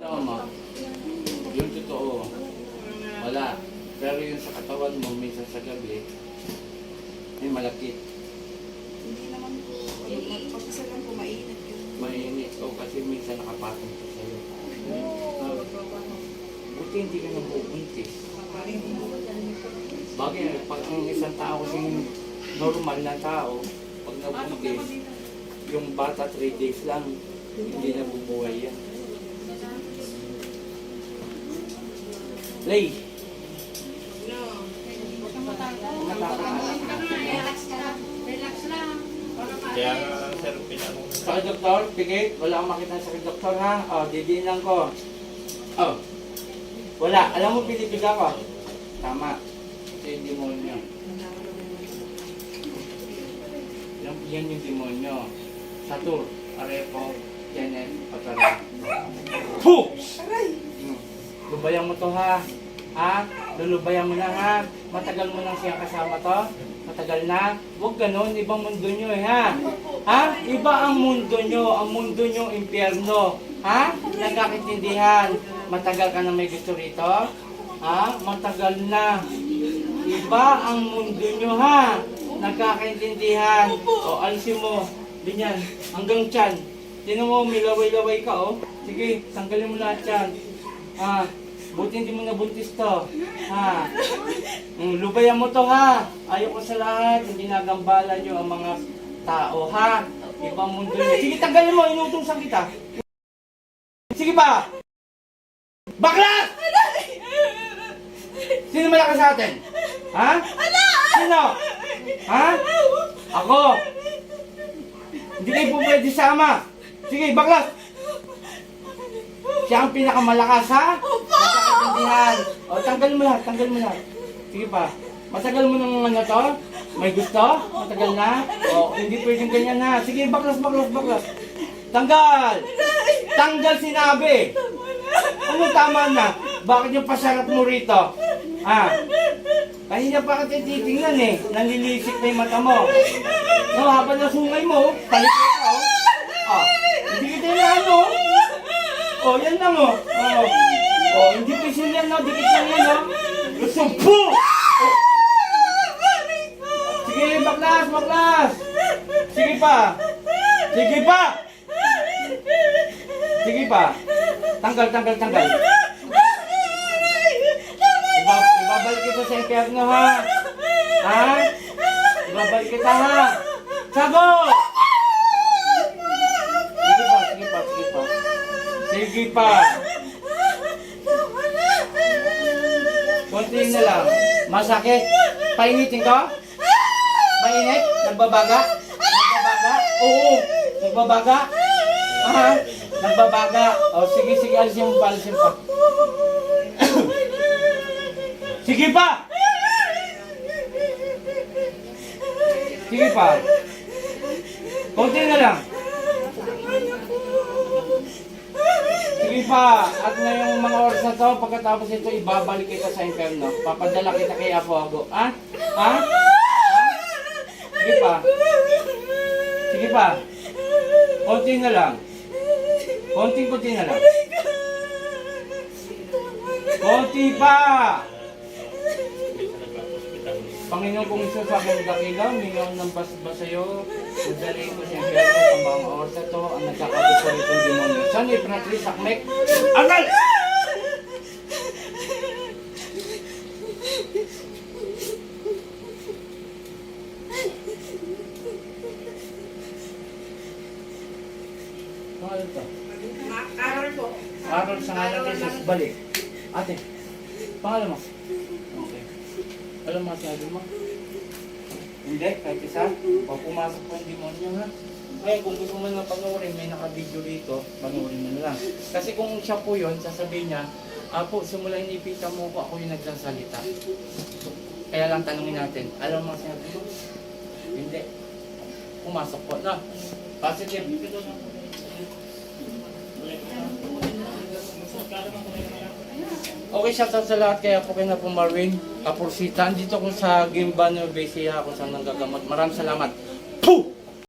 Tama. Yung totoo, wala. Pero yung sa katawan mo, minsan sa gabi, may malakit. Hindi naman po. Pag isa lang po, mainit yun. Mainit. O kasi minsan nakapatong sa sa'yo. Ah, Buti hindi ka nabubuntis. Bagay, pag ang isang tao kasing normal na tao, pag nabuntis, yung bata 3 days lang, hindi nabubuhay yan. Lay, lang. Lang. Kaya nga, sir, pinanong Sa doktor, pigit. Wala akong makita sa doktor ha. O, didinan ko. Oh. Wala. Alam mo, pinipiga ko. Tama. Ito yung demonyo. Yan, yan yung demonyo. Satur, Arepo, Janet, Patara. Puh! Hmm. Lubayan mo to ha. Ha? Lulubayan mo na ha. Matagal mo nang siyang kasama to. Matagal na. Huwag ganun. Ibang mundo nyo eh ha. Ha? Iba ang mundo nyo. Ang mundo nyo impyerno. Ha? Nagkakaintindihan. Matagal ka na may gusto rito? Ha? Matagal na. Iba ang mundo nyo ha. Nagkakaintindihan. O, alisin mo. Ganyan. Hanggang tiyan. Tinan mo, may laway-laway ka oh. Sige, tanggalin mo lahat yan. Ha? Buti hindi mo nabuntis to. Ha? Mm, lubayan mo to ha. Ayoko sa lahat. Hindi nagambala nyo ang mga tao ha. Ibang mundo nyo. Sige, tanggalin mo. Inutusan kita. Sige pa. Bakla! Sino malakas sa atin? Ha? Sino? Ha? Ako. Hindi kayo po pwede sama. Sige, bakla! Siya ang pinakamalakas, ha? Nagkakaintindihan. O, tanggal mo lahat, tanggal mo lahat. Sige pa. Matagal mo nang ano to? May gusto? Matagal na? O, hindi pwedeng ganyan na. Sige, baklas, baklas, baklas. Tanggal! Tanggal sinabi! Ano tama na? Bakit yung pasarap mo rito? Ha? Kanina pa ka titingnan eh. Nalilisik na yung mata mo. No, habang nasungay mo, talikod ka oh. Ah, hindi kita na ano. Oh, yan lang oh. Oh, oh hindi pisil yan no. Dikit lang yan no. Sumpo! Oh. Sige, baklas, baklas. Sige pa. Sige pa. Sige pa. Tanggal, tanggal, tanggal. Iba, ibabalik kita sa impyerno ha. Ha? Ibabalik kita ha. Sagot! Sige pa. Konti na lang. Masakit. Painitin ko? Mainit? Nagbabaga? Nagbabaga? Oo. Nagbabaga? Ha? Nagbabaga? O sige, sige. Alisin mo pa, alisin pa. Sige pa! Sige pa. Konti na lang. Pa. At ngayong mga oras na to, pagkatapos ito, ibabalik kita sa inferno. Papadala kita kay Apo Ago. Ha? Ha? Sige pa. Sige pa. Konti na lang. Konti-konti na lang. Konti pa! Panginoon kong Isus, akong dakila, mingaw ng basbas sa'yo. Udali ko siya kaya na to, ang nagkakagusto itong demonyo. Sakmek? Angal! Pangalan to? Aaron po. Aaron sa ngalan ni Jesus, balik. Ate, pangalan mo? Okay. Alam mo sabi mo? Hindi, kahit isa. O pumasok po yung demonyo ha. Ngayon, kung gusto mo na panoorin, may naka-video dito, panoorin mo na lang. Kasi kung siya po yun, sasabihin niya, Apo, simula inipita mo ko, ako yung nagsasalita. Kaya lang tanungin natin, alam mo sinabi mo? Hindi. Pumasok po na. Positive. Okay, shout out sa lahat kaya po kayo na po Marvin, Kapursita. Andito ko sa Gimba, Nueva Ecija, kung saan nanggagamot. Maraming salamat.